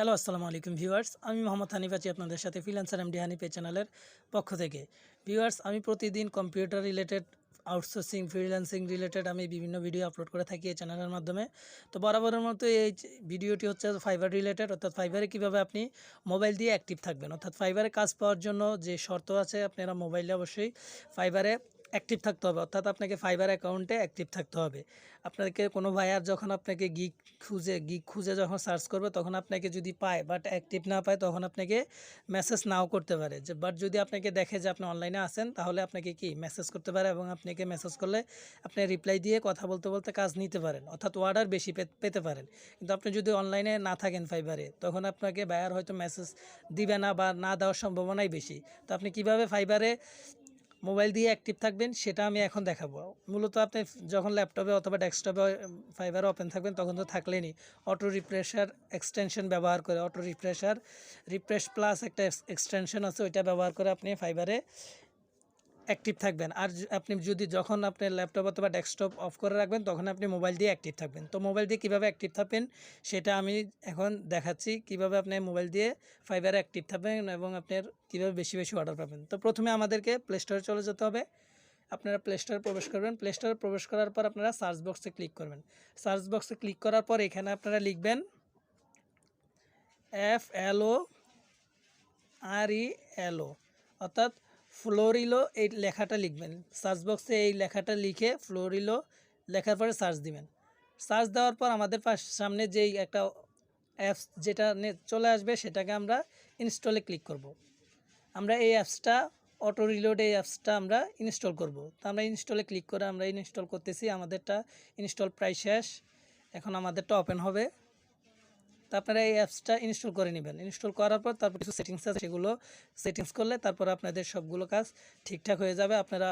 Hello, আসসালামু আলাইকুম viewers. আমি মোহাম্মদ হানিফ আছি আপনাদের সাথে ফ্রিল্যান্সার এমডি হানিফ চ্যানেলের পক্ষ থেকে। ভিউয়ার্স, আমি প্রতিদিন computer related, outsourcing, freelancing related আমি বিভিন্ন ভিডিও আপলোড করে থাকি এই চ্যানেলের মাধ্যমে। তো বরাবরের মতো এই ভিডিওটি হচ্ছে ফাইবার রিলেটেড, অর্থাৎ ফাইবারে কীভাবে আপনি মোবাইল দিয়ে অ্যাক্টিভ থাকবেন। অর্থাৎ ফাইবারে কাজ পাওয়ার জন্য যে শর্ত আছে, আপনারা মোবাইলে অবশ্যই ফাইবারে অ্যাক্টিভ থাকতে হবে, অর্থাৎ আপনাকে ফাইবার অ্যাকাউন্টে অ্যাক্টিভ থাকতে হবে। আপনাকে কোনো ভাইয়ার যখন আপনাকে গিক খুঁজে গিক খুঁজে যখন সার্চ করবে, তখন আপনাকে যদি পায় বাট অ্যাক্টিভ না পায়, তখন আপনাকে মেসেজ নাও করতে পারে। যে বাট যদি আপনাকে দেখে যে আপনি অনলাইনে আসেন তাহলে আপনাকে কি? মেসেজ করতে পারে এবং আপনাকে মেসেজ করলে আপনি রিপ্লাই দিয়ে কথা বলতে বলতে কাজ নিতে পারেন, অর্থাৎ অর্ডার বেশি পেতে পারেন। কিন্তু আপনি যদি অনলাইনে না থাকেন ফাইবারে তখন আপনাকে বায়ার হয়তো মেসেজ দিবে না বা না দেওয়ার সম্ভাবনাই বেশি। তো আপনি কীভাবে ফাইবারে মোবাইল দিয়ে অ্যাক্টিভ থাকবেন, সেটা আমি এখন দেখাবো। মূলত আপনি যখন ল্যাপটপে অথবা ডেস্কটপে ফাইবার ওপেন থাকবেন, তখন তো থাকলেনি অটো রিফ্রেশার এক্সটেনশন ব্যবহার করে অটো রিফ্রেশার রিফ্রেশ প্লাস একটা এক্সটেনশন আছে, ওইটা ব্যবহার করে আপনি ফাইবারে অ্যাক্টিভ থাকবেন। আর আপনি যদি যখন আপনার ল্যাপটপ অথবা ডেস্কটপ অফ করে রাখবেন, তখন আপনি মোবাইল দিয়ে অ্যাক্টিভ থাকবেন। তো মোবাইল দিয়ে কীভাবে অ্যাক্টিভ থাকবেন, সেটা আমি এখন দেখাচ্ছি। কীভাবে আপনি মোবাইল দিয়ে ফাইবারে অ্যাক্টিভ থাকবেন এবং আপনার কীভাবে বেশি বেশি অর্ডার পাবেন। তো প্রথমে আমাদেরকে প্লে স্টোরে চলে যেতে হবে। আপনারা প্লে স্টোরে প্রবেশ করবেন। প্লে স্টোরে প্রবেশ করার পর আপনারা সার্চ বক্সে ক্লিক করবেন। সার্চ বক্সে ক্লিক করার পর এখানে আপনারা লিখবেন এফ এল ও আর ই এল ও অর্থাৎ ফ্লোরিলো এই লেখাটা লিখবেন। সার্চ বক্সে এই লেখাটা লিখে ফ্লোরিলো লেখার পরে সার্চ দিবেন। সার্চ দেওয়ার পর আমাদের পাশ, সামনে যেই একটা অ্যাপস যেটা চলে আসবে সেটাকে আমরা ইনস্টলে ক্লিক করব। আমরা এই অ্যাপসটা অটো রিলোড এই অ্যাপসটা আমরা ইনস্টল করব। তো আমরা ইনস্টলে ক্লিক করে আমরা ইনস্টল করতেছি। আমাদেরটা ইনস্টল প্রায় শেষ। এখন আমাদেরটা ওপেন হবে। তো আপনারা এই অ্যাপসটা ইনস্টল করে নেবেন। ইনস্টল করার পর তারপর কিছু সেটিংস আছে, সেগুলো সেটিংস করলে তারপর আপনাদের সবগুলো কাজ ঠিকঠাক হয়ে যাবে। আপনারা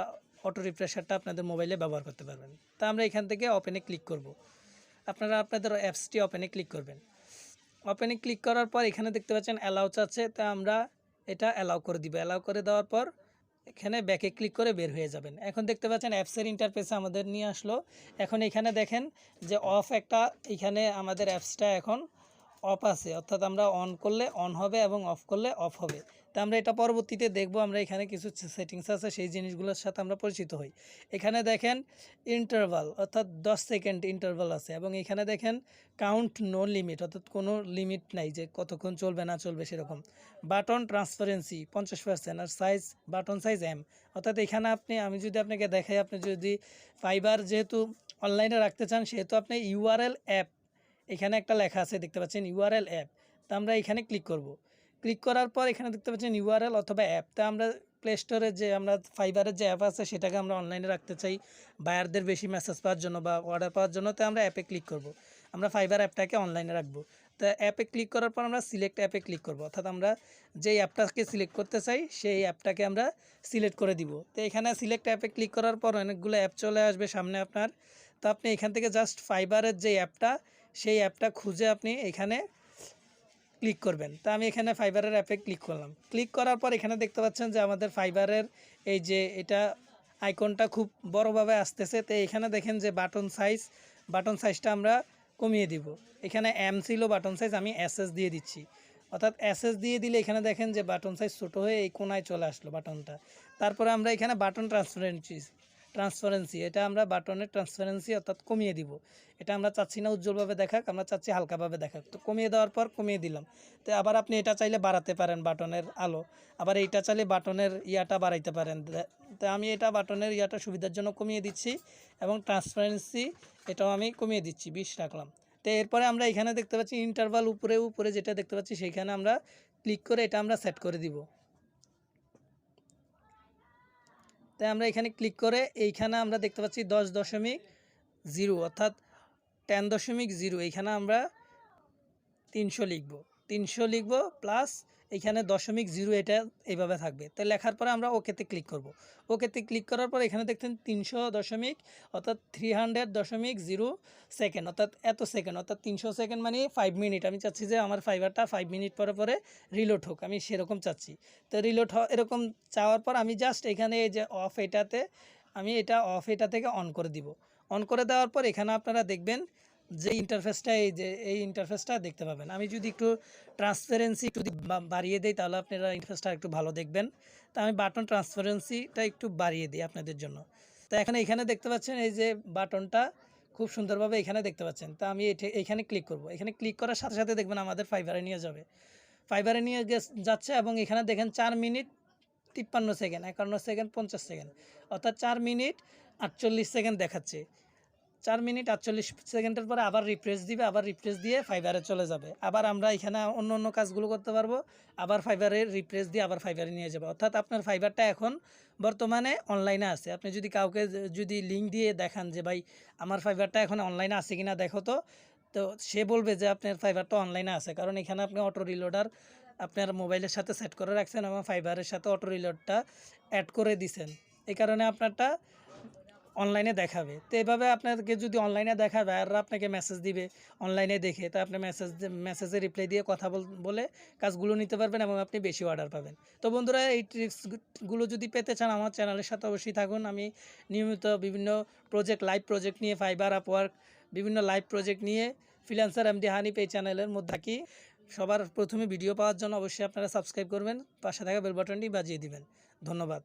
অটো রিফ্রেশারটা আপনাদের মোবাইলে ব্যবহার করতে পারবেন। তা আমরা এখান থেকে ওপেনে ক্লিক করব। আপনারা আপনাদের অ্যাপসটি ওপেনে ক্লিক করবেন। ওপেনে ক্লিক করার পর এখানে দেখতে পাচ্ছেন অ্যালাউচ আছে। তা আমরা এটা অ্যালাউ করে দিব। অ্যালাউ করে দেওয়ার পর এখানে ব্যাকে ক্লিক করে বের হয়ে যাবেন। এখন দেখতে পাচ্ছেন অ্যাপসের ইন্টারফেসে আমাদের নিয়ে আসলো। এখন এখানে দেখেন যে অফ একটা, এখানে আমাদের অ্যাপসটা এখন অফ আছে, অর্থাৎ আমরা অন করলে অন হবে এবং অফ করলে অফ হবে। তা আমরা এটা পরবর্তীতে দেখব, আমরা এখানে কিছু সেটিংস আছে, সেই জিনিসগুলোর সাথে আমরা পরিচিত হই। এখানে দেখেন ইন্টারভাল অর্থাৎ দশ সেকেন্ড ইন্টারভাল আছে এবং এখানে দেখেন কাউন্ট নো লিমিট অর্থাৎ কোনো লিমিট নাই যে কতক্ষণ চলবে, না চলবে সেরকম। বাটন ট্রান্সপারেন্সি পঞ্চাশ পার্সেন্ট আর সাইজ বাটন সাইজ এম অর্থাৎ এখানে আপনি, আমি যদি আপনাকে দেখাই, আপনি যদি ফাইবার যেহেতু অনলাইনে রাখতে চান, সেহেতু আপনি ইউআরএল অ্যাপ এখানে একটা লেখা আছে, দেখতে পাচ্ছেন ইউআরএল অ্যাপ তা আমরা এখানে ক্লিক করব। ক্লিক করার পর এখানে দেখতে পাচ্ছেন ইউআরএল অথবা অ্যাপ তা আমরা প্লে স্টোরে যে আমরা ফাইবারের যে অ্যাপ আছে, সেটাকে আমরা অনলাইনে রাখতে চাই। বায়ারদের বেশি মেসেজ পাওয়ার জন্য বা অর্ডার পাওয়ার জন্য, তো আমরা অ্যাপে ক্লিক করব। আমরা ফাইবার অ্যাপটাকে অনলাইনে রাখব। তো অ্যাপে ক্লিক করার পর আমরা সিলেক্ট অ্যাপে ক্লিক করব। অর্থাৎ আমরা যেই অ্যাপটাকে সিলেক্ট করতে চাই, সেই অ্যাপটাকে আমরা সিলেক্ট করে দিব। তো এখানে সিলেক্ট অ্যাপে ক্লিক করার পর অনেকগুলো অ্যাপ চলে আসবে সামনে আপনার। তো আপনি এখান থেকে জাস্ট ফাইবারের যে অ্যাপটা সেই অ্যাপটা খুঁজে আপনি এখানে ক্লিক করবেন। তা আমি এখানে ফাইবারের অ্যাপে ক্লিক করলাম। ক্লিক করার পর এখানে দেখতে পাচ্ছেন যে আমাদের ফাইবারের এই যে এটা আইকনটা খুব বড়োভাবে আসতেছে। তো এখানে দেখেন যে বাটন সাইজ, বাটন সাইজটা আমরা কমিয়ে দিব। এখানে এম ছিল বাটন সাইজ, আমি এসএস দিয়ে দিচ্ছি। অর্থাৎ এসএস দিয়ে দিলে এখানে দেখেন যে বাটন সাইজ ছোটো হয়ে এই কোনায় চলে আসলো বাটনটা। তারপরে আমরা এখানে বাটন ট্রান্সপারেন্সি ট্রান্সপারেন্সি এটা আমরা বাটনের ট্রান্সপারেন্সি অর্থাৎ কমিয়ে দিব। এটা আমরা চাচ্ছি না উজ্জ্বলভাবে দেখাক, আমরা চাচ্ছি হালকাভাবে দেখাক। তো কমিয়ে দেওয়ার পর কমিয়ে দিলাম। তো আবার আপনি এটা চাইলে বাড়াতে পারেন বাটনের আলো। আবার এইটা চাইলে বাটনের ইয়াটা বাড়াইতে পারেন। তো আমি এটা বাটনের ইয়াটা সুবিধার জন্য কমিয়ে দিচ্ছি এবং ট্রান্সপারেন্সি এটাও আমি কমিয়ে দিচ্ছি, বিশ রাখলাম। তো এরপরে আমরা এখানে দেখতে পাচ্ছি ইন্টারভাল উপরে উপরে যেটা দেখতে পাচ্ছি সেইখানে আমরা ক্লিক করে এটা আমরা সেট করে দিব। তাই আমরা এখানে ক্লিক করে এইখানে আমরা দেখতে পাচ্ছি দশ দশমিক জিরো, অর্থাৎ টেন দশমিক জিরো। এইখানে আমরা তিনশো লিখব। তিনশো লিখব প্লাস এখানে দশমিক জিরো এটা এইভাবে থাকবে। তো লেখার পরে আমরা ওকেতে ক্লিক করব। ওকেতে ক্লিক করার পর এখানে দেখছেন তিনশো দশমিক, অর্থাৎ থ্রি হান্ড্রেড দশমিক জিরো সেকেন্ড অর্থাৎ এত সেকেন্ড অর্থাৎ তিনশো সেকেন্ড মানে ফাইভ মিনিট আমি চাচ্ছি যে আমার ফাইবারটা ফাইভ মিনিট পরে পরে রিলোড হোক, আমি সেরকম চাচ্ছি। তো রিলোড এরকম চাওয়ার পর আমি জাস্ট এখানে এই যে অফ এটাতে, আমি এটা অফ এটা থেকে অন করে দিব। অন করে দেওয়ার পর এখানে আপনারা দেখবেন যে ইন্টারফেসটা এই যে, এই ইন্টারফেসটা দেখতে পাবেন। আমি যদি একটু ট্রান্সপারেন্সি একটু বাড়িয়ে দিই, তাহলে আপনারা ইন্টারফেসটা একটু ভালো দেখবেন। তা আমি বাটন ট্রান্সপারেন্সিটা একটু বাড়িয়ে দিই আপনাদের জন্য। তো এখানে এখানে দেখতে পাচ্ছেন, এই যে বাটনটা খুব সুন্দরভাবে এখানে দেখতে পাচ্ছেন। তা আমি এখানে ক্লিক করব। এখানে ক্লিক করার সাথে সাথে দেখবেন আমাদের ফাইবারে নিয়ে যাবে। ফাইবারে নিয়ে যাচ্ছে এবং এখানে দেখেন চার মিনিট তিপ্পান্ন সেকেন্ড, একান্ন সেকেন্ড, পঞ্চাশ সেকেন্ড। অর্থাৎ চার মিনিট আটচল্লিশ সেকেন্ড দেখাচ্ছে। চার মিনিট আটচল্লিশ সেকেন্ডের পরে আবার রিফ্রেশ দিবে, আবার রিফ্রেশ দিয়ে ফাইবারে চলে যাবে। আবার আমরা এখানে অন্য অন্য কাজগুলো করতে পারব, আবার ফাইবারে রিফ্রেশ দিয়ে আবার ফাইবারে নিয়ে যাবে। অর্থাৎ আপনার ফাইবারটা এখন বর্তমানে অনলাইনে আছে। আপনি যদি কাউকে যদি লিঙ্ক দিয়ে দেখান যে, ভাই, আমার ফাইবারটা এখন অনলাইনে আছে কিনা দেখো তো। তো সে বলবে যে, আপনার ফাইবারটা অনলাইনে আছে। কারণ এখানে আপনি অটো রিলোডার আপনার মোবাইলের সাথে সেট করে রাখছেন এবং ফাইবারের সাথে অটো রিলোডটা অ্যাড করে দিছেন। এই কারণে আপনারটা অনলাইনে দেখাবে। তো এভাবে আপনাকে যদি অনলাইনে দেখাবে, আর আপনাকে মেসেজ দিবে অনলাইনে দেখে, তো আপনি মেসেজ মেসেজে রিপ্লাই দিয়ে কথা বল- কাজগুলো নিতে পারবেন এবং আপনি বেশি অর্ডার পাবেন। তো বন্ধুরা, এই ট্রিক্সগুলো যদি পেতে চান আমার চ্যানেলের সাথে অবশ্যই থাকুন। আমি নিয়মিত বিভিন্ন প্রজেক্ট লাইভ প্রজেক্ট নিয়ে ফাইবার আপওয়ার্ক বিভিন্ন লাইভ প্রজেক্ট নিয়ে ফ্রিল্যান্সার এমডি হানিপ এই চ্যানেলের মধ্যে থাকি। সবার প্রথমে ভিডিও পাওয়ার জন্য অবশ্যই আপনারা সাবস্ক্রাইব করবেন, পাশে থাকা বেল বাটনটি বাজিয়ে দিবেন। ধন্যবাদ।